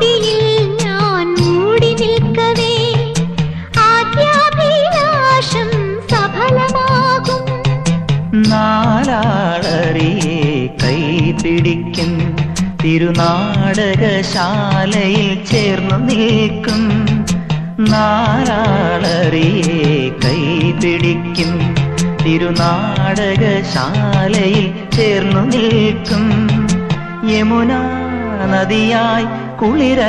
ആദിയിൽ ഞാൻ മൂടി നിൽക്കവേ. ആദ്യാഭിലാഷം സഫലമാകും. നാലാളറിയെ കൈപിടിക്കും തിരുനാടകശാലയിൽ ചേർന്ന് നിൽക്കും. നാലാളറിയെ കൈപിടിക്കും തിരുനാടകശാലയിൽ ചേർന്നു നിൽക്കും. Yamuna നദിയായി com Lira.